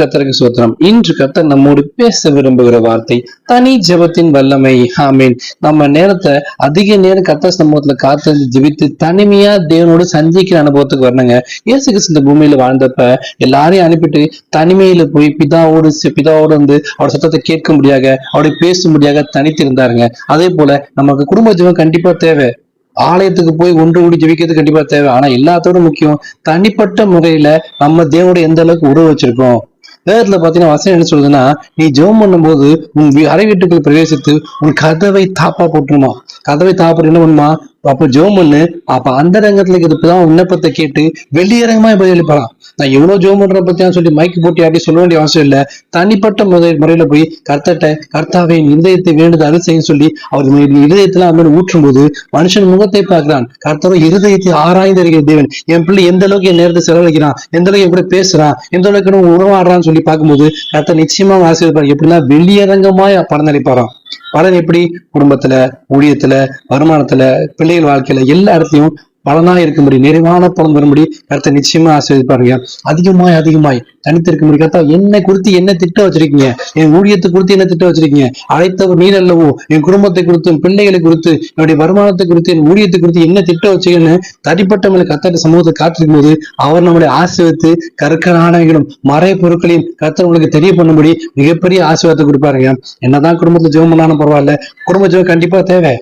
கத்தருக்கு சோத்திரம். இன்று கத்தர் நம்மோடு பேச விரும்புகிற வார்த்தை தனி ஜெபத்தின் வல்லமை. ஆமீன். நம்ம நேரத்தை அதிக நேரம் கத்த சமூகத்துல காத்து ஜபித்து தனிமையா தேவனோடு சந்திக்கிற அனுபவத்துக்கு வரணுங்க. இயேசு கிறிஸ்து இந்த பூமியில வாழ்ந்தப்ப எல்லாரையும் அனுப்பிட்டு தனிமையில போய் பிதாவோடு பிதாவோடு வந்து அவர் சத்தத்தை கேட்க முடியாத அவரை பேச முடியாத தனித்து இருந்தாருங்க அதே போல நமக்கு குடும்ப ஜெபம் கண்டிப்பா தேவை. ஆலயத்துக்கு போய் ஒன்று கூடி ஜெபிக்கிறது கண்டிப்பா தேவை. ஆனா எல்லாத்தோட முக்கியம் தனிப்பட்ட முறையில நம்ம தேவனோட எந்த அளவுக்கு உறவு வச்சிருக்கோம். வேதத்துல பாத்தீங்கன்னா வசனம் என்ன சொல்லுதுன்னா நீ ஜெபம் பண்ணும்போது உன் அறை வீட்டுக்குள் பிரவேசித்து உன் கதவை தாப்பா போட்டுருமா. கதவை தாப்பா என்ன பண்ணுமா? அப்ப ஜோம் பண்ணு அப்ப அந்த ரங்கத்துல இருப்பதான் விண்ணப்பத்தை கேட்டு வெளியரங்கமா பதிலளிப்பாராம் நான் எவ்வளவு ஜெபம் பண்ற பத்தியா சொல்லி மைக்கு போட்டி அப்படி சொல்ல வேண்டிய அவசியம் இல்ல. தனிப்பட்ட முறை முறையில போய் கர்த்தட்ட கர்த்தாவை என் இருதயத்தை வேண்டுது அருள் செய்ய சொல்லி அவர் இருதயத்துல அந்த ஊற்றும் போது மனுஷன் முகத்தை பார்க்கிறான். கர்த்தரும் இருதயத்தை ஆராய்ந்து இருக்கிற தேவன். என் பிள்ளை எந்த அளவுக்கு என் நேரத்தை செலவழிக்கிறான்? எந்த அளவுக்கு எப்படி பேசுறான்? எந்த அளவுக்கு நம்ம உறவாடுறான்னு சொல்லி பார்க்கும்போது கர்த்தர் நிச்சயமா ஆசீர்வார் எப்படின்னா வெளியரங்கமாய் படம் அளிப்பாராம் பலன் எப்படி குடும்பத்துல ஊழியத்துல வருமானத்துல பிள்ளைகள் வாழ்க்கையில எல்லா இடத்தையும் பலனா இருக்கும்படி நிறைவான பலன் வரும்படி கருத்தை நிச்சயமா ஆசிரியப்பாருங்க அதிகமாய் அதிகமாய் தனித்திருக்கும்படி கர்த்தா என்னை குறித்து என்ன திட்டம் வச்சிருக்கீங்க? என் ஊழியத்தை குறித்து என்ன திட்டம் வச்சிருக்கீங்க? அழைத்தவர் நீர் அல்லவோ? என் குடும்பத்தை குறித்து என் பிள்ளைகளை குறித்து என்னுடைய வருமானத்தை குறித்து என் ஊழியத்தை குறித்து என்ன திட்டம் வச்சுக்கன்னு தனிப்பட்ட மேல கத்தட்ட சமூகத்தை காத்திருக்கும் போது அவர் நம்மளை ஆசீர்வதித்து கற்கரானவைகளும் மறை பொருட்களையும் கர்த்தர் உங்களுக்கு தெரிய பண்ணும்படி மிகப்பெரிய ஆசீர்வாதத்தை கொடுப்பாருங்க. என்னதான் குடும்பத்துல ஜெபம் பண்ணாலும் பரவாயில்ல. குடும்ப ஜெபம் கண்டிப்பா தேவை.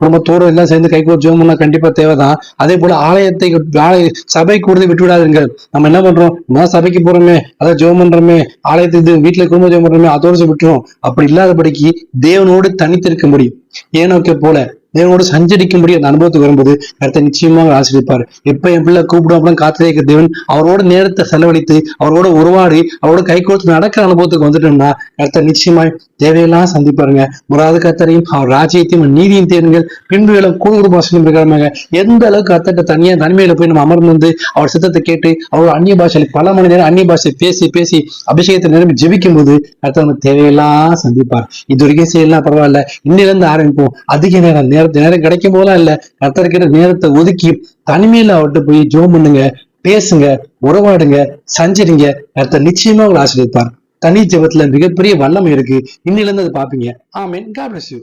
குடும்பத்தோடு எல்லாம் சேர்ந்து கைகோர் ஜெபம் பண்ணா கண்டிப்பா தேவைதான். அதே போல ஆலயத்தை ஆலய சபை கூடுதல் விட்டுவிடாதீர்கள். நம்ம என்ன பண்றோம்? நான் சபைக்கு போறோமே. அதான் ஜோம் பண்றோமே. ஆலயத்துக்கு இது வீட்டுல குடும்ப ஜோம் பண்றோமே. அதோடு விட்டுரும் அப்படி இல்லாதபடிக்கு தேவனோடு தனித்திருக்க முடியும். ஏனோக்கே போல தேவனோடு சஞ்சரிக்கும்படி அந்த அனுபவத்துக்கு வரும்போது கருத்தை நிச்சயமாக ஆசிரிப்பார் எப்ப என் பிள்ளை கூப்பிடும் காத்திரே தேவன் அவரோட நேரத்தை செலவழித்து அவரோட உருவாடி அவரோட கை கொடுத்து நடக்கிற அனுபவத்துக்கு வந்துட்டோம்னா கருத்தை நிச்சயமாய் தேவையெல்லாம் சந்திப்பாருங்க. முறாது கத்தரையும் அவர் ராஜ்யத்தையும் நீதியும் தேடுங்கள். பின்புகளும் கூடுகுடு பாஷையும் பிரகாரமாக எந்த அளவுக்கு கத்தட்ட தனியா தனிமையில போய் நம்ம அமர்ந்து வந்து அவர் சித்தத்தை கேட்டு அவர் அந்நிய பாஷையில பல மணி நேரம் அந்நிய பாஷை பேசி பேசி அபிஷேகத்தை நிரம்பி ஜெபிக்கும் போது கருத்தை நம்ம தேவையெல்லாம் சந்திப்பார். இது வரைக்கும் செய்யலாம் பரவாயில்ல. இன்னில இருந்து ஆரம்பிப்போம். அதிக நேரம் நேரத்து நேரம் கிடைக்கும் போதெல்லாம் இல்ல கர்த்தருக்கிற நேரத்தை ஒதுக்கி தனிமையில அவர்கிட்ட போய் ஜோம் பண்ணுங்க பேசுங்க உறவாடுங்க சஞ்சரிங்க. கர்த்தர் நிச்சயமா உங்களை ஆசிரியப்பார் தனி ஜெபத்துல மிகப்பெரிய வல்லமை இருக்கு. இன்னில இருந்து அதை பாப்பீங்க ஆமீன். God bless you